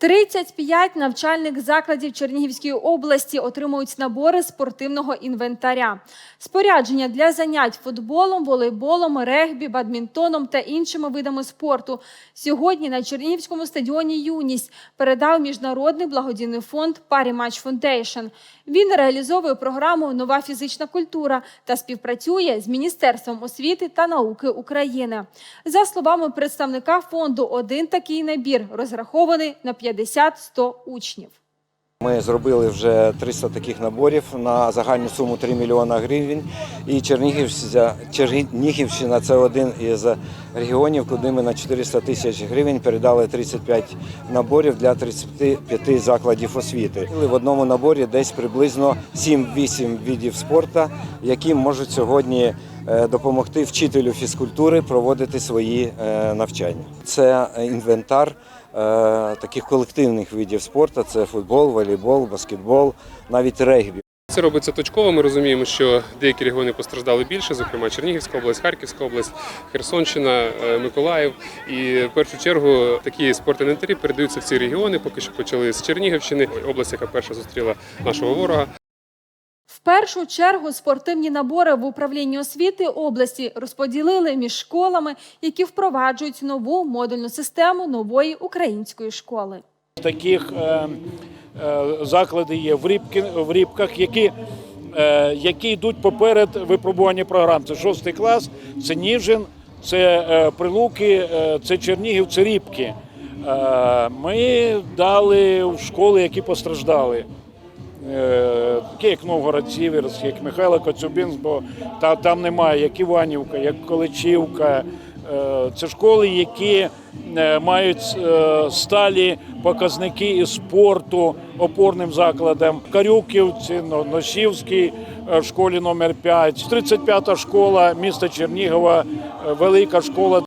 35 навчальних закладів Чернігівської області отримують набори спортивного інвентаря. Спорядження для занять футболом, волейболом, регбі, бадмінтоном та іншими видами спорту. Сьогодні на Чернігівському стадіоні Юність передав міжнародний благодійний фонд Парі Матч Фондейшн. Він реалізовує програму Нова фізична культура та співпрацює з Міністерством освіти та науки України. За словами представника фонду, один такий набір розрахований на 50-100 учнів. Ми зробили вже 300 таких наборів на загальну суму 3 мільйона гривень. І Чернігівщина, Чернігівщина це один із регіонів, куди ми на 400 тисяч гривень передали 35 наборів для 35 закладів освіти. В одному наборі десь приблизно 7-8 видів спорту, які можуть сьогодні е, допомогти вчителю фізкультури проводити свої е, навчання. Це інвентар е, таких колективних видів спорту: це футбол, волейбол, баскетбол, навіть регбі. Це робиться точково. Ми розуміємо, що деякі регіони постраждали більше, зокрема Чернігівська область, Харківська область, Херсонщина, е, Миколаїв. І в першу чергу такі спортінвентарі передаються в ці регіони. Поки що почали з Чернігівщини, область, яка перша зустріла нашого ворога. Першу чергу спортивні набори в управлінні освіти області розподілили між школами, які впроваджують нову модульну систему нової української школи. Таких е, е, заклади є в, Рібки, в Рібках, які, е, які йдуть поперед випробування програм. Це шостий клас, це Ніжин, це е, Прилуки, е, це Чернігів, це Рібки. Е, ми дали в школи, які постраждали. Е, Такі як Новгород Сіверськ, як Михайло Коцюбинськ, бо та, там немає як Іванівка, як Количівка. Е, Це школи, які е, мають е, сталі показники із спорту опорним закладам. Карюківці, Но- Носівській е, школі номер 5 35-та школа міста Чернігова, е, велика школа.